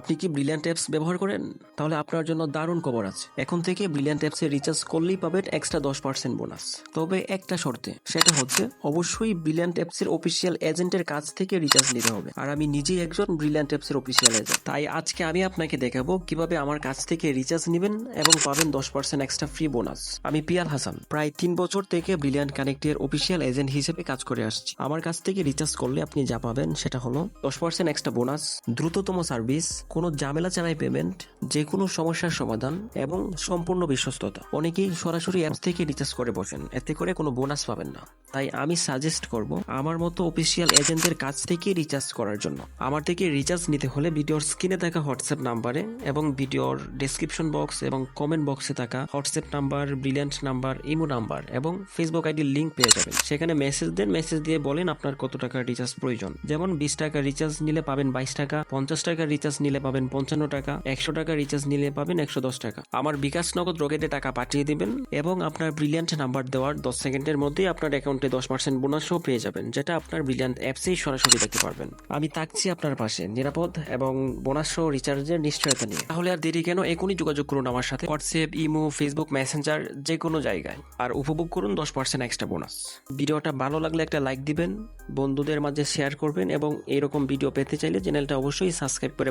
আপনি কি brilliant apps ব্যবহার করেন? তাহলে আপনার জন্য দারুণ খবর আছে। এখন থেকে ব্রিলিয়ান্ট অ্যাপসে রিচার্জ করলেই পাবেন এক্সট্রা দশ পার্সেন্ট বোনাস তবে একটা শর্তে, সেটা হচ্ছে অবশ্যই ব্রিলিয়ান্ট অ্যাপসের অফিসিয়াল এজেন্টের কাছ থেকে রিচার্জ নিতে হবে। আর আমি নিজেই একজন ব্রিলিয়ান্ট অ্যাপসের অফিসিয়াল এজেন্ট তাই আজকে আমি আপনাকে দেখাবো কীভাবে আমার কাছ থেকে রিচার্জ নেবেন এবং পাবেন দশ পার্সেন্ট এক্সট্রা ফ্রি বোনাস আমি পিয়াল হাসান, প্রায় তিন বছর থেকে ব্রিলিয়ান্ট কানেক্টের অফিসিয়াল এজেন্ট হিসেবে কাজ করে আসছি। আমার কাছ থেকে রিচার্জ করলে আপনি যা পাবেন সেটা হলো দশ পার্সেন্ট এক্সট্রা বোনাস দ্রুততম সার্ভিস কোনো ঝামেলা ছাড়াই পেমেন্ট যে কোনো সমস্যার সমাধান এবং সম্পূর্ণ বিশ্বস্ততা। অনেকেই সরাসরি অ্যাপস থেকে রিচার্জ করে বসেন, এতে করে কোনো বোনাস পাবেন না। তাই আমি সাজেস্ট করব, আমার মতো অফিসিয়াল এজেন্টের কাছ থেকে রিচার্জ করার জন্য। আমার থেকে রিচার্জ নিতে হলে ভিডিওর স্ক্রিনে থাকা হোয়াটসঅ্যাপ নাম্বারে এবং ভিডিওর ডেসক্রিপশন বক্স এবং কমেন্ট বক্সে থাকা WhatsApp number brilliant number imo number এবং ফেসবুক আইডির লিঙ্ক পেয়ে যাবেন। সেখানে মেসেজ দেন মেসেজ দিয়ে বলেন আপনার কত টাকা রিচার্জ প্রয়োজন। যেমন বিশ টাকা রিচার্জ নিলে পাবেন বাইশ টাকা, পঞ্চাশ টাকা রিচার্জ নিলে পাবেন পঞ্চান্ন টাকা, একশো টাকা রিচার্জ নিলে পাবেন একশো দশ টাকা। আমার বিকাশ নগদ রকেটে টাকা পাঠিয়ে দিবেন এবং আপনার ব্রিলিয়ান্ট নাম্বার দেওয়ার দশ সেকেন্ডের মধ্যেই আপনার অ্যাকাউন্টে দশ পার্সেন্ট বোনাসও পেয়ে যাবেন, যেটা আপনার ব্রিলিয়ান্ট অ্যাপসেই সরাসরি দেখতে পারবেন। আমি থাকছি আপনার পাশে, নিরাপদ এবং বোনাস সহ রিচার্জের নিশ্চয়তা নিয়ে। তাহলে আর দেরি কেন? এখনই যোগাযোগ করুন আমার সাথে। হোয়াটসঅ্যাপ ইমো ফেসবুক মেসেঞ্জার যে কোনো জায়গায়। আর উপভোগ করুন দশ পার্সেন্ট এক্সট্রা বোনাস ভিডিওটা ভালো লাগলে একটা লাইক দিবেন, বন্ধুদের মাঝে শেয়ার করবেন এবং এরকম ভিডিও পেতে চাইলে চ্যানেলটা অবশ্যই সাবস্ক্রাইব করে